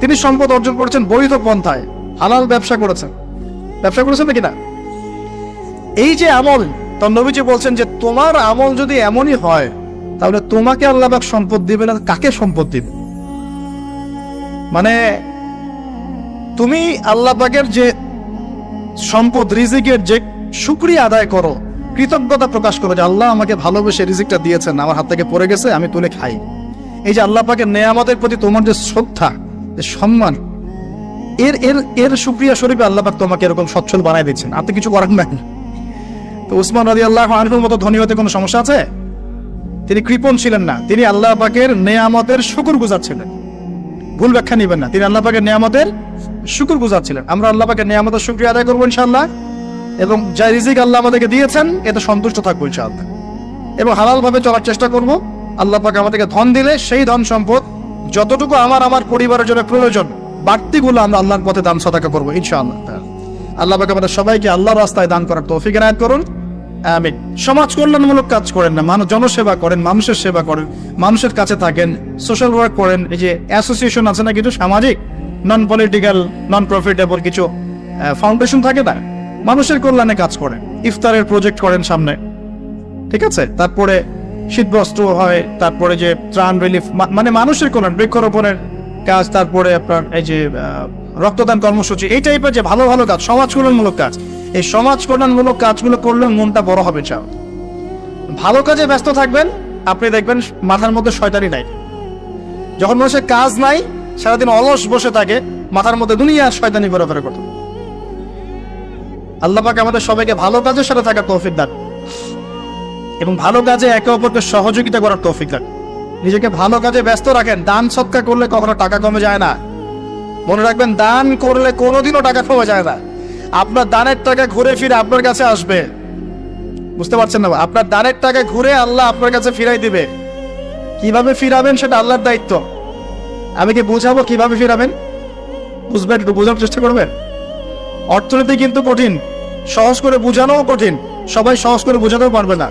তিনি সম্পদ অর্জন করেছেন বৈধ পন্থায়, হালাল ব্যবসা করেছেন। ব্যবসা করেছেন নাকি না? এই যে আমল তখন নবীজি বলছেন যে তোমার আমল যদি এমনই হয়, তাহলে তোমাকে আল্লাহ সম্পদ দিবে না কাকে সম্পদ দিবে মানে তুমি আল্লাহ পাকের যে সম্পদ, রিজিকের যে শুক্রিয়া আদায় করো, কৃতজ্ঞতা প্রকাশ করো যে আল্লাহ আমাকে ভালোবেসে রিজিকটা দিয়েছেন, আমার হাত থেকে পড়ে গেছে, আমি তুলে খাই। এই যে আল্লাহ পাকের নেয়ামতের প্রতি তোমার যে শ্রদ্ধা সম্মান। এর এর এর সুক্রিয়া স্বরূপে আল্লাহাক তোমাকে এরকম সচ্ছল বানাই দিচ্ছেন। তো কিছু করার নাই। তো উসমান রাজি আল্লাহ আনহুর মতো ধনী হতে কোনো সমস্যা আছে? তিনি কৃপণ ছিলেন না। তিনি আল্লাহ পাকের নেয়ামতের শুকুর গুজার ছিলেন। ভুল ব্যাখ্যা নিবেন না। তিনি আল্লাহ পাকের নেয়ামতের শুকুর গুজার ছিলেন। আমরা আল্লাহ পাকের নেয়ামতের শুক্রিয়া আদায় করব ইনশাআল্লাহ। এবং যা রিজিক আল্লাহ আমাদেরকে দিয়েছেন, এতে সন্তুষ্ট থাকব ইনশাআল্লাহ। এবং হালাল ভাবে চলার চেষ্টা করব। আল্লাহ পাক আমাদেরকে ধন দিলে সেই ধন সম্পদ যতটুকু আমার আমার পরিবারের জন্য প্রয়োজন, বাড়তিগুলো আমরা আল্লাহর পথে দান, সদাকা করব, ইনশাআল্লাহ। আল্লাহ পাক আমাদের সবাইকে আল্লাহর রাস্তায় দান করার তৌফিক এনায়ত করুন। আমিন। সমাজ কল্যাণমূলক কাজ করেন না, মানুষ জনসেবা করেন, মানুষের সেবা করেন, মানুষের কাছে থাকেন সোশ্যাল ওয়ার্ক করেন, এই যে অ্যাসোসিয়েশন আছে না কিছু, সামাজিক নন পলিটিক্যাল নন প্রফিটেবল কিছু ফাউন্ডেশন থাকে না, মানুষের কল্যাণে কাজ করেন, ইফতারের প্রজেক্ট করেন সামনে। ঠিক আছে? তারপরে শীতবস্ত্র হয়, তারপরে যে ত্রাণ রিলিফ মানে মানুষের কল্যাণ, বৃক্ষরোপণের কাজ, তারপরে আপনার এই যে রক্তদান কর্মসূচি, এই টাইপের যে ভালো ভালো কাজ, সমাজ কল্যাণমূলক কাজ, এই সমাজ কল্যাণমূলক কাজগুলো করলে মনটা বড় হবে, চাও। ভালো কাজে ব্যস্ত থাকবেন, আপনি দেখবেন মাথার মধ্যে শয়তানি নাই। যখন মানুষের কাজ নাই, সারাদিন অলস বসে থাকে, মাথার মধ্যে দুনিয়ার শয়তানি ঘোরাফেরা করতে আল্লাহ পাক আমাদের সবাইকে ভালো কাজের সাথে থাকার তৌফিক দান। এবং ভালো কাজে একে অপরকে সহযোগিতা করার তৌফিক দান নিজেকে ভালো কাজে ব্যস্ত রাখেন, দান সৎকার করলে কখনো টাকা কমে যায় না। মনে রাখবেন, দান করলে কোনোদিনও টাকা কমে যায় না। আপনার দানের টাকা ঘুরে ফিরে আপনার কাছে আসবে। বুঝতে পারছেন না, আপনার দানের টাকা ঘুরে আল্লাহ আপনার কাছে ফিরাই দিবে। কীভাবে ফিরাবেন সেটা আল্লাহর দায়িত্ব। আমি কি বুঝাবো কীভাবে ফিরাবেন? বুঝবেন, একটু বোঝার চেষ্টা করবেন? অর্থনীতি কিন্তু কঠিন, সহজ করে বোঝানোও কঠিন। সবাই সহজ করে বোঝাতেও পারবে না।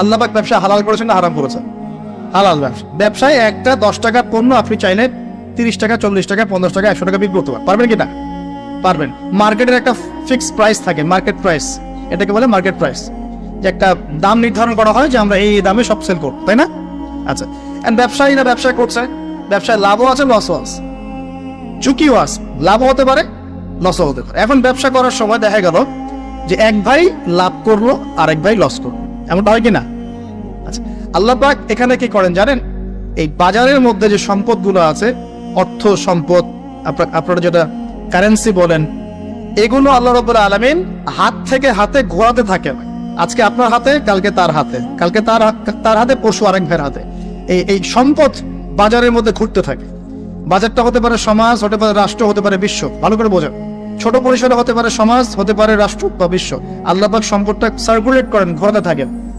আল্লাহবাক ব্যবসা হালাল করেছেন না হারাম করেছেন? হালাল ব্যবসা। ব্যবসায় একটা দশ টাকার পণ্য আপনি চাইলে তিরিশ টাকা, চল্লিশ টাকা, পঞ্চাশ টাকা, একশো টাকা বিক্রি করতে পারবেন। কি না? পারবেন। মার্কেটের একটা ফিক্স প্রাইস থাকে মার্কেট প্রাইস এটাকে বলে মার্কেট প্রাইস যে একটা দাম নির্ধারণ করা হয় যে আমরা এই দামে সব সেল করব, তাই না? আচ্ছা। এন্ড ব্যবসায়ীরা ব্যবসা করছে। ব্যবসায় লাভও আছে লসও আছে। ঝুঁকিও আছে। লাভও হতে পারে লসও হতে পারে। এখন ব্যবসা করার সময় দেখা গেল যে এক ভাই লাভ করল আর এক ভাই লস করল। এমনটা হয় কি না? আল্লাহ পাক এখানে কি করেন জানেন? এই বাজারের মধ্যে যে সম্পদগুলো আছে, অর্থ সম্পদ আপনারা যেটা কারেন্সি বলেন, এগুলো আল্লাহ রব্বুল আলমিন হাত থেকে হাতে ঘোরাতে থাকে আজকে আপনার হাতে, কালকে তার হাতে। কালকে তার তার হাতে পশু আরেক ভাইয়ের হাতে। এই এই সম্পদ বাজারের মধ্যে ঘুরতে থাকে। বাজারটা হতে পারে সমাজ, হতে পারে রাষ্ট্র, হতে পারে বিশ্ব। ভালো করে বোঝা ছোট পরিসরে হতে পারে সমাজ, হতে পারে রাষ্ট্র বা বিশ্ব। আল্লাহবাক সম্পদটা সার্কুলেট করেন, ঘোরাতে থাকেন।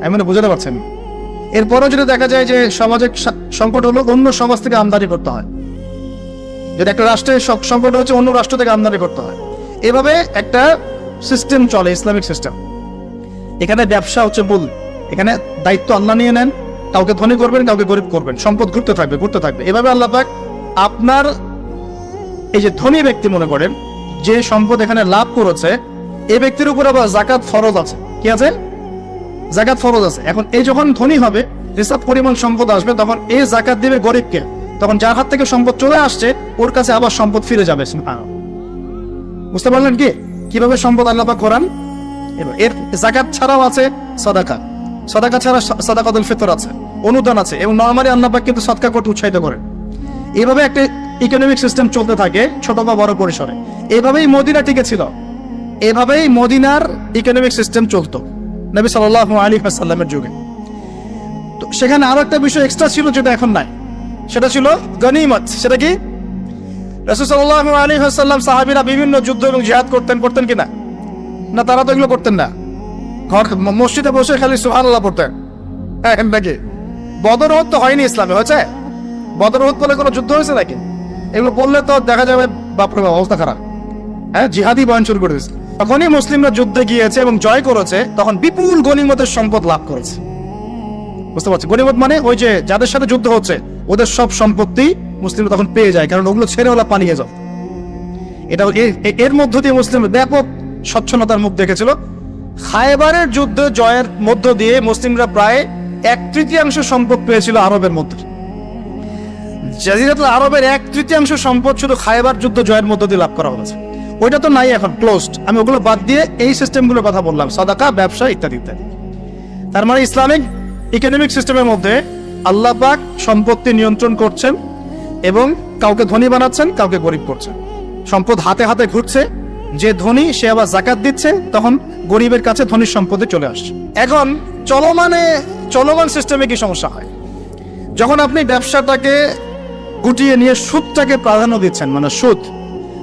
আমি মানে বুঝতে পারছেন। এরপরও যদি দেখা যায় যে সমাজে সংকট হলো, অন্য সমাজ থেকে আমদানি করতে হয়। যদি একটা রাষ্ট্রের সংকট হচ্ছে অন্য রাষ্ট্র থেকে আমদানি করতে হয়। এভাবে একটা সিস্টেম চলে, ইসলামিক সিস্টেম এখানে ব্যবসা হচ্ছে মূল। এখানে দায়িত্ব আল্লাহ নিয়ে নেন। কাউকে ধনী করবেন, কাউকে গরিব করবেন। সম্পদ ঘুরতে থাকবে ঘুরতে থাকবে। এভাবে আল্লাহ পাক আপনার এই যে ধনী ব্যক্তি মনে করেন, যে সম্পদ এখানে লাভ করেছে এই ব্যক্তির উপর আবার জাকাত ফরজ আছে। কি আছে? জাকাত ফরজ আছে। এখন এই যখন ধনী হবে যেসব পরিমাণ সম্পদ আসবে, তখন এই জাকাত দিবে গরিবকে। তখন যার হাত থেকে সম্পদ চলে আসছে, ওর কাছে আবার সম্পদ ফিরে যাবে বুঝতে পারলেন কি? কীভাবে সম্পদ আল্লাহ পাক করান এর জাকাত ছাড়াও আছে সদাকা। সদাকা ছাড়া সদাকাতুল ফিতর আছে, অনুদান আছে এবং নরমালি আল্লাহ পাক কিন্তু সদকা করতে উৎসাহিত করেন। এইভাবে একটা ইকোনমিক সিস্টেম চলতে থাকে, ছোট বা বড় পরিসরে। এভাবেই মদিনা টিকে ছিল। এভাবেই মদিনার ইকোনমিক সিস্টেম চলতো। নবী সাল্লাল্লাহু আলাইহি ওয়াসাল্লামের যুগে। তো সেখানে আরও একটা বিষয় এক্সট্রা ছিল যেটা এখন নাই। সেটা ছিল গনিমত। সেটা কি? রাসূল সাল্লাল্লাহু আলাইহি ওয়াসাল্লাম সাহাবীরা বিভিন্ন যুদ্ধ এবং জিহাদ করতেন করতেন কিনা না? তারা তো এগুলো করতেন না। ঘর মসজিদে বসে খালি সুবহানাল্লাহ পড়তেন। হ্যাঁ নাকি? বদর তো হয়নি ইসলামে, হয়েছে? বদর বলে কোনো যুদ্ধ হয়েছে নাকি? এগুলো বললে তো দেখা যাবে, বাপরে বাপ, অবস্থা খারাপ। হ্যাঁ জিহাদি বয়ন শুরু করে দিয়েছে। তখনই মুসলিমরা যুদ্ধে গিয়েছে এবং জয় করেছে, তখন বিপুল গণিমতের সম্পদ লাভ করেছে। বুঝতে পারছি গণিমত মানে ওই যে যাদের সাথে যুদ্ধ হচ্ছে, ওদের সব সম্পত্তি মুসলিমরা তখন পেয়ে যায়, কারণ ওগুলো ছেড়ে ওরা পালিয়ে যাও এটা এর মধ্য দিয়ে মুসলিম ব্যাপক স্বচ্ছনতার মুখ দেখেছিল। খায়বারের যুদ্ধ জয়ের মধ্য দিয়ে মুসলিমরা প্রায় এক তৃতীয়াংশ সম্পদ পেয়েছিল আরবের মধ্যে। জাজিরাতুল আরবের এক তৃতীয়াংশ সম্পদ শুধু খায়বার যুদ্ধ জয়ের মধ্য দিয়ে লাভ করা হয়েছে। ওইটা তো নাই এখন ক্লোজড আমি ওগুলো বাদ দিয়ে এই সিস্টেমগুলোর কথা বললাম, সাদাকা, ব্যবসা ইত্যাদি ইত্যাদি। তার মানে ইসলামিক ইকোনমিক সিস্টেমের মধ্যে আল্লাহ পাক সম্পত্তি নিয়ন্ত্রণ করছেন এবং কাউকে ধনী বানাচ্ছেন, কাউকে গরিব করছেন। সম্পদ হাতে হাতে ঘুরছে, যে ধনী সে আবার জাকাত দিচ্ছে, তখন গরিবের কাছে ধনীর সম্পদে চলে আসছে। এখন চলমানে, চলমান সিস্টেমে কি সমস্যা হয়? যখন আপনি ব্যবসাটাকে গুটিয়ে নিয়ে সুদটাকে প্রাধান্য দিচ্ছেন মানে সুদ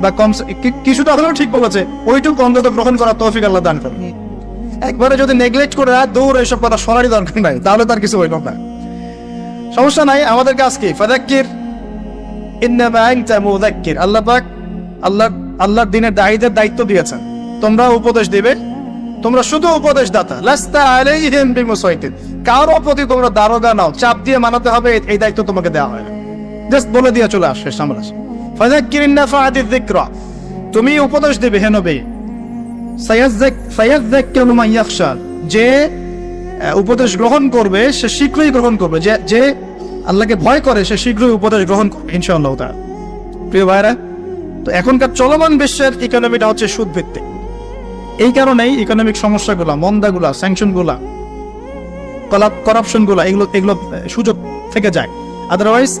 বা কম কিছুটা হলেও ঠিক বলেছে। ওইটুকু অন্তত গ্রহণ করার তৌফিক আল্লাহ দান করে একবারে যদি নেগলেক্ট করে আর দৌড় এইসব কথা শোনারই দরকার নাই, তাহলে তার কিছু হইল না। সমস্যা নাই আমাদের কাজ কি ফাদাক্কির মুযাক্কির আল্লাহ পাক আল্লাহ আল্লাহর দিনের দায়ীদের দায়িত্ব দিয়েছেন। তোমরা উপদেশ দিবে, তোমরা শুধু উপদেশ দাতা লাস্তা আলাইহিম বিমুসাইতিন। কারও প্রতি তোমরা দারোগা নাও। চাপ দিয়ে মানাতে হবে, এই- দায়িত্ব তোমাকে দেওয়া হয় জাস্ট বলে দিয়ে চলে আসে সামনে তুমি উপদেশ দিবে, হে নবী। সায়াজ্জাক- সায়াজ্জাক্কারু ইয়াখশা। যে উপদেশ গ্রহণ করবে, সে শীঘ্রই গ্রহণ করবে। যে যে আল্লাহকে ভয় করে, সে শীঘ্রই উপদেশ গ্রহণ করবে, ইনশাআল্লাহ তাআলা। প্রিয় ভাইরা তো এখনকার চলমান বিশ্বের ইকোনমিটা হচ্ছে সুদ ভিত্তিক এই কারণেই ইকোনমিক সমস্যাগুলা, মন্দাগুলা স্যাংশনগুলা করাপশনগুলা এগুলো এগুলো সুযোগ থেকে যায়। আদারওয়াইজ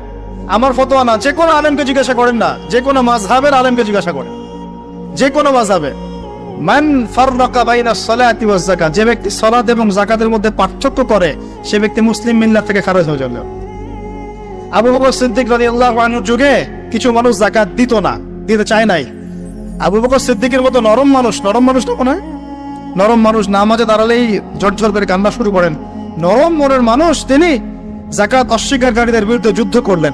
আমার ফতোয়া না, যে কোনো আলেমকে জিজ্ঞাসা করেন না, যে কোনো মাযহাবের আলেমকে জিজ্ঞাসা করেন। যে কোনো মাযহাবে। মান ফাররাকা বাইনা সলাতি ওয়াজ যাকাত, যে ব্যক্তি সালাত এবং যাকাতের মধ্যে পার্থক্য করে, সে ব্যক্তি মুসলিম মিল্লাত থেকে খারজ হয়ে যাবে। আবু বকর সিদ্দিক রাদিয়াল্লাহু আনহুর যুগে কিছু মানুষ যাকাত দিত না, দিতে চায় নাই। আবু বকর সিদ্দিকের মতো নরম মানুষ নরম মানুষ তো মনে নরম মানুষ নামাজে দাঁড়ালেই ঝরঝর করে কান্না শুরু করেন। নরম মনের মানুষ তিনি জাকাত অস্বীকারীদের বিরুদ্ধে যুদ্ধ করলেন।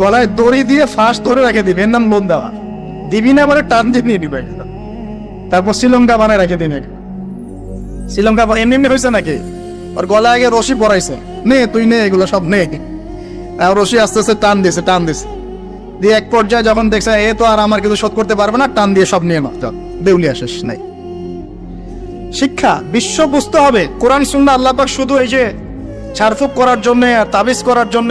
গলায় দড়ি দিয়ে ফাঁস ধরে রেখে দিবে। এর নাম লোন দেওয়া। দিবি না বলে টান দিয়ে নিয়ে নিবে। তারপর শ্রীলঙ্কা বানায় রেখে দিবে। শ্রীলঙ্কা এমনি এমনি হয়েছে নাকি? ওর গলায় আগে রশি পরাইছে। নে তুই নে এগুলো সব নে। রশি আস্তে আস্তে টান দিয়েছে টান দিয়েছে দিয়ে এক পর্যায়ে যখন দেখছে এ তো আর আমার কিছু শোধ করতে পারবে না টান দিয়ে সব নিয়ে নাও। যাও, দেউলিয়া শেষ নাই। শিক্ষা বিশ্ব বুঝতে হবে। কোরআন সুন্না আল্লাহ পাক শুধু এই যে ছাড়ফুক করার জন্য আর তাবিজ করার জন্য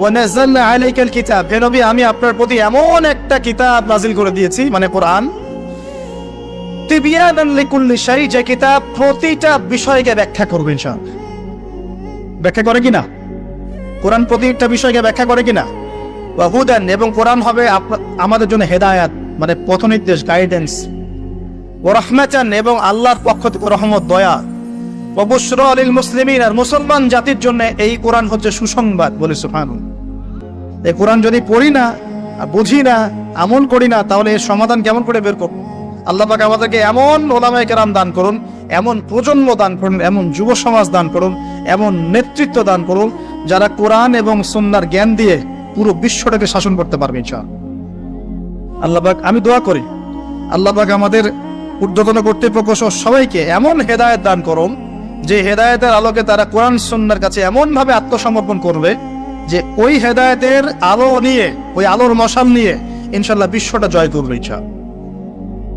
ওয়ানাজ্জালনা আলাইকাল কিতাব হে নবী, আমি আপনার প্রতি এমন একটা কিতাব নাজিল করে দিয়েছি মানে কোরআন। তিবিয়ানান লিকুল্লি শাই যে কিতাব প্রতিটা বিষয়কে ব্যাখ্যা করবে ইনশাআল্লাহ। ব্যাখ্যা করে কিনা? কোরআন প্রতিটা বিষয়কে ব্যাখ্যা করে কিনা? হুদান, এবং কোরআন হবে আমাদের জন্য হেদায়াত মানে পথ নির্দেশ গাইডেন্স ও রহমাচান এবং আল্লাহর পক্ষ থেকে রহমত, দয়া। অবশ্র আলীল মুসলিমিন, আর মুসলমান জাতির জন্য এই কোরআন হচ্ছে সুসংবাদ বলে সুফান এই কোরআন যদি পড়ি না বুঝি না, আমল করি না, তাহলে এর সমাধান কেমন করে বের করব? আল্লাহ আমাদেরকে এমন দান করুন, এমন প্রজন্ম দান করুন, এমন যুব সমাজ দান করুন, এমন নেতৃত্ব দান করুন, যারা কোরআন এবং সুন্নার জ্ঞান দিয়ে পুরো বিশ্বটাকে শাসন করতে পারবে, ইনশাআল্লাহ। আল্লাহ পাক, আমি দোয়া করি, আল্লাহ পাক আমাদের ঊর্ধ্বতন কর্তৃপক্ষ সবাইকে এমন হেদায়েত দান করুন যে হেদায়তের আলোকে তারা কোরআন সুন্নার কাছে এমন ভাবে আত্মসমর্পণ করবে যে ওই হেদায়েতের আলো নিয়ে, ওই আলোর মশাল নিয়ে ইনশাল্লাহ বিশ্বটা জয় করবে ইচ্ছা।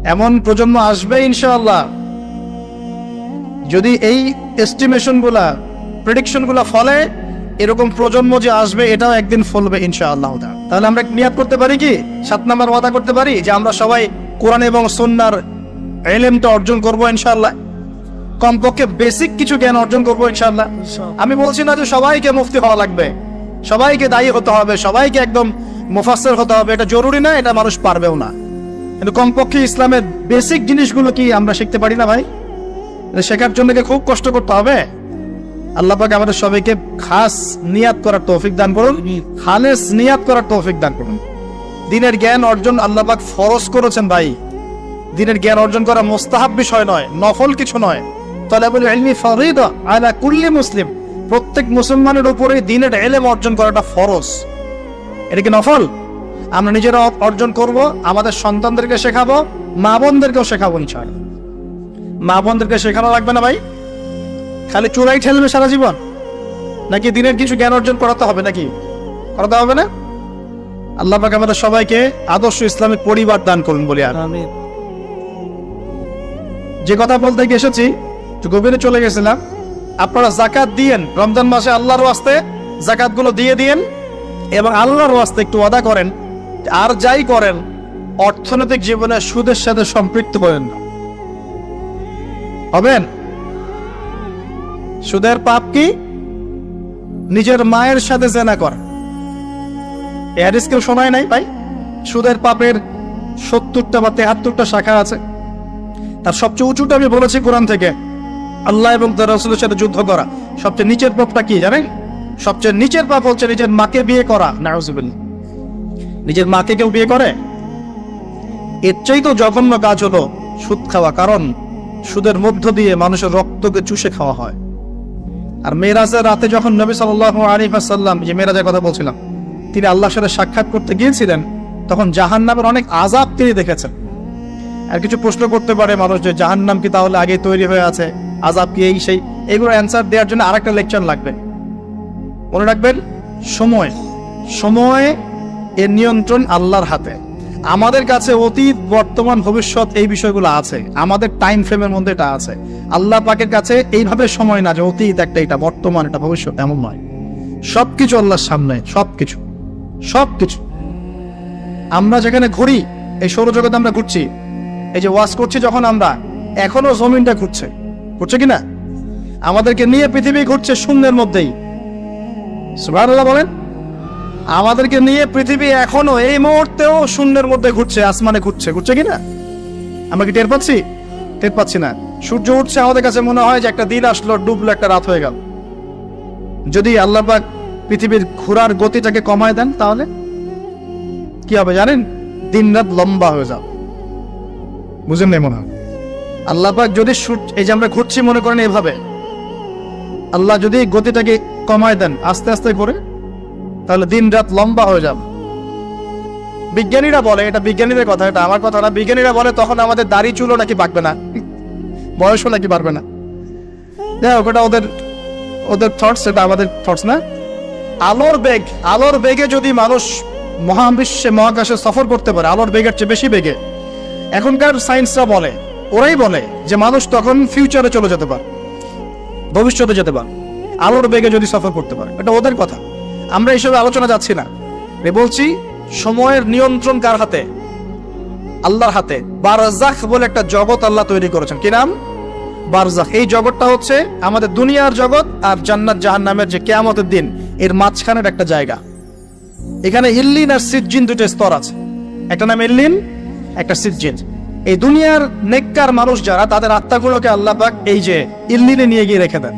এমন প্রজন্ম আসবে ইনশাআল্লাহ। যদি এই এস্টিমেশনগুলা প্রেডিকশনগুলা ফলে এরকম প্রজন্ম যে আসবে, এটাও একদিন ফলবে ইনশাআল্লাহ। তাহলে আমরা নিয়াত করতে পারি কি? সাত নাম্বার ওয়াদা করতে পারি? যে আমরা সবাই কোরআন এবং সন্ন্যার এলেমটা অর্জন করব ইনশাআল্লাহ। কমপক্ষে বেসিক কিছু জ্ঞান অর্জন করব ইনশাল্লাহ আমি বলছি না যে সবাইকে মুফতি হওয়া লাগবে। সবাইকে দায়ী হতে হবে সবাইকে একদম মুফাসসির হতে হবে। এটা জরুরি না এটা মানুষ পারবেও না। কিন্তু কমপক্ষে ইসলামের বেসিক জিনিসগুলো কি আমরা শিখতে পারি না ভাই? শেখার জন্য কি খুব কষ্ট করতে হবে? আল্লাহ পাক আমাদের সবাইকে খাস নিয়াত করার তৌফিক দান করুন খালেস নিয়াত করার তৌফিক দান করুন। দিনের জ্ঞান অর্জন আল্লাহ পাক ফরজ করেছেন ভাই। দিনের জ্ঞান অর্জন করা মোস্তাহাব বিষয় নয় নফল কিছু নয়। তলাবুল ইলমি ফরিদা আলা কুল্লি মুসলিম। প্রত্যেক মুসলমানের উপরে দিনের এলেম অর্জন করাটা ফরজ। এটা কি নফল? আমরা নিজেরা অর্জন করব আমাদের সন্তানদেরকে শেখাবো মা বোনদেরকেও শেখাবো ইনশাআল্লাহ। মা বোনদেরকে শেখানো লাগবে না ভাই? খালি চূড়াই ঠেলবে সারা জীবন? নাকি দিনের কিছু জ্ঞান অর্জন করাতে হবে নাকি? করাতে হবে না? আল্লাহ পাক আমাদের সবাইকে আদর্শ ইসলামিক পরিবার দান করুন বলি আর যে কথা বলতে গিয়ে এসেছি গভীরে চলে গেছিলাম, আপনারা জাকাত দিয়েন, রমজান মাসে আল্লাহর ওয়াস্তে জাকাতগুলো দিয়ে দিয়েন এবং আল্লাহর ওয়াস্তে একটু ওয়াদা করেন, আর যাই করেন, অর্থনৈতিক জীবনে সুদের সাথে সম্পৃক্ত করেন না। হবেন? সুদের পাপ কি? নিজের মায়ের সাথে জেনা করা। এ হাদিস কেউ শোনায় নাই ভাই? সুদের পাপের সত্তরটা বা তেহাত্তরটা শাখা আছে। তার সবচেয়ে উঁচুটা আমি বলেছি কোরআন থেকে। আল্লাহ এবং তার রসুলের সাথে যুদ্ধ করা। সবচেয়ে নিচের পাপটা কি জানেন? সবচেয়ে নিচের পাপ হচ্ছে নিজের মাকে বিয়ে করা। নাউজুবিল্লাহ। নিজের মাকে কেউ বিয়ে করে? এর চাই তো জঘন্য কাজ হলো সুদ খাওয়া, কারণ সুদের মধ্য দিয়ে মানুষের রক্তকে চুষে খাওয়া হয়। আর মেয়েরাজের রাতে যখন নবী সাল্লাহ আলিফাসাল্লাম যে মেয়েরাজের কথা বলছিলাম, তিনি আল্লাহর সাথে সাক্ষাৎ করতে গিয়েছিলেন, তখন জাহান নামের অনেক আজাব তিনি দেখেছেন। আর কিছু প্রশ্ন করতে পারে মানুষ যে জাহান্নাম কি তাহলে আগে তৈরি হয়ে আছে? আজাব কি এই সেই এগুলো অ্যান্সার দেওয়ার জন্য আরেকটা লেকচার লাগবে। মনে রাখবেন, সময় সময় এর নিয়ন্ত্রণ আল্লাহর হাতে। আমাদের কাছে অতীত, বর্তমান, ভবিষ্যৎ এই বিষয়গুলো আছে। আমাদের টাইম ফ্রেমের মধ্যে এটা আছে। আল্লাহ পাকের কাছে এইভাবে সময় না যে অতীত একটা এটা, বর্তমান এটা, ভবিষ্যৎ এমন নয়। সবকিছু আল্লাহর সামনে, সবকিছু সবকিছু। আমরা যেখানে ঘুরি, এই সৌরজগতে আমরা ঘুরছি এই যে ওয়াশ করছি যখন আমরা, এখনও জমিনটা ঘুরছে। ঘুরছে কিনা? আমাদেরকে নিয়ে পৃথিবী ঘুরছে শূন্যের মধ্যেই। সুবহানাল্লাহ বলেন, আমাদেরকে নিয়ে পৃথিবী এখনও এই মুহূর্তেও শূন্যের মধ্যে ঘুরছে, আসমানে ঘুরছে। ঘুরছে কিনা? আমরা কি টের পাচ্ছি? টের পাচ্ছি না। সূর্য উঠছে, আমাদের কাছে মনে হয় যে একটা দিন আসলো, ডুবলো একটা রাত হয়ে গেল। যদি আল্লাহ পাক পৃথিবীর ঘোরার গতিটাকে কমায় দেন তাহলে? কি হবে জানেন? দিন রাত লম্বা হয়ে যাবে। বুঝেন নাই মনে আল্লাহ পাক যদি এই যে আমরা ঘুরছি মনে করেন এভাবে, আল্লাহ যদি গতিটাকে কমায় দেন আস্তে আস্তে করে, তাহলে দিন রাত লম্বা হয়ে যাবে। বিজ্ঞানীরা বলে, এটা বিজ্ঞানীদের কথা, এটা আমার কথা না, বিজ্ঞানীরা বলে তখন আমাদের দাড়ি চুলও নাকি বাঁকবে না, বয়সও নাকি বাড়বে না। যাই হোক ওটা ওদের ওদের থটস এটা আমাদের থটস না। আলোর বেগ, আলোর বেগে যদি মানুষ মহাবিশ্বে, মহাকাশে সফর করতে পারে, আলোর বেগের চেয়ে বেশি বেগে এখনকার সায়েন্সরা বলে, ওরাই বলে যে মানুষ তখন ফিউচারে চলে যেতে পারে, ভবিষ্যতে যেতে পারে, আলোর বেগে যদি সফর করতে পারে। এটা ওদের কথা। আমরা এইসব আলোচনা যাচ্ছি না। এ বলছি, সময়ের নিয়ন্ত্রণ কার হাতে? আল্লাহর হাতে। বারজাখ বলে একটা জগৎ আল্লাহ তৈরি করেছেন। কি নাম? বারজাখ। এই জগৎটা হচ্ছে আমাদের দুনিয়ার জগৎ আর জান্নাত জাহান্নামের যে কেয়ামতের দিন, এর মাঝখানের একটা জায়গা। এখানে ইল্লিন আর সিজ্জিন দুটো স্তর আছে। একটা নাম ইল্লিন একটা সিজ্জিন এই দুনিয়ার নেককার মানুষ যারা, তাদের আত্মাগুলোকে আল্লাহ পাক এই যে ইল্লিনে নিয়ে গিয়ে রেখে দেন।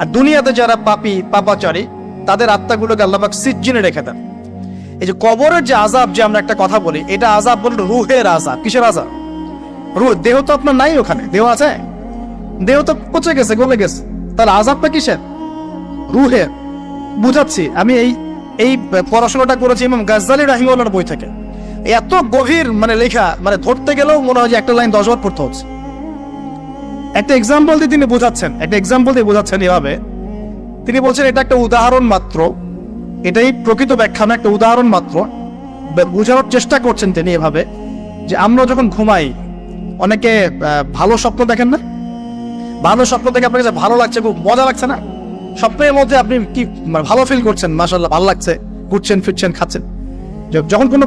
আর দুনিয়াতে যারা পাপি, পাপাচারী, তাদের আত্মাগুলোকে আল্লাহ পাক সিজ্জিনে রেখে দেন। এই যে কবরের যে আজাব যে আমরা একটা কথা বলি, এটা আজাব বলি রুহের আজাব কিসের আজাব রুহ, দেহ তো আপনার নাই ওখানে। দেহ আছে? দেহ তো পচে গেছে, গলে গেছে। তাহলে আজাবটা কিসের? রুহের। বুঝাচ্ছি, আমি এই এই পড়াশোনাটা করেছি ইমাম গাজ্জালি রাহিমুল্লাহর বই থেকে। এত গভীর মানে লেখা মানে ধরতে গেলেও মনে হয় যে একটা লাইন দশবার পড়তে হচ্ছে। একটা এক্সাম্পল দিয়ে তিনি বোঝাচ্ছেন, একটা এক্সাম্পল দিয়ে বোঝাচ্ছেন এভাবে। তিনি বলছেন, এটা একটা উদাহরণ মাত্র। এটাই প্রকৃত ব্যাখ্যা না একটা উদাহরণ মাত্র। বোঝানোর চেষ্টা করছেন তিনি এভাবে, যে আমরা যখন ঘুমাই, অনেকে ভালো স্বপ্ন দেখেন না? ভালো স্বপ্ন দেখে আপনার কাছে ভালো লাগছে, খুব মজা লাগছে না? স্বপ্নের মধ্যে আপনি কি মানে ভালো ফিল করছেন? মাসাল্লাহ ভালো লাগছে। ঘুরছেন, ফিরছেন, খাচ্ছেন। যখন কোনো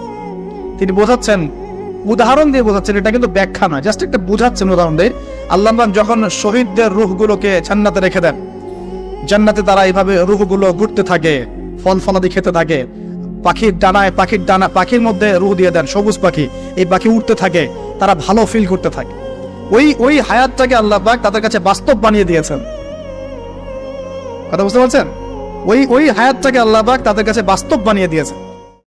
তিনি বোঝাচ্ছেন, উদাহরণ দিয়ে বোঝাচ্ছেন, এটা কিন্তু ব্যাখ্যা নয়, জাস্ট একটা বোঝাচ্ছেন উদাহরণ দিয়ে। আল্লাহ যখন শহীদদের রুহগুলোকে জান্নাতে রেখে দেন, জান্নাতে তারা এইভাবে রুহগুলো ঘুরতে থাকে, ফল ফলাদি খেতে থাকে, পাখির ডানায়, পাখির ডানা, পাখির মধ্যে রুহ দিয়ে দেন, সবুজ পাখি, এই পাখি উঠতে থাকে, তারা ভালো ফিল করতে থাকে। ওই ওই হায়াতটাকে আল্লাহ পাক তাদের কাছে বাস্তব বানিয়ে দিয়েছেন। কথা বুঝতে পারছেন? ওই ওই হায়াতটাকে আল্লাহ পাক তাদের কাছে বাস্তব বানিয়ে দিয়েছেন।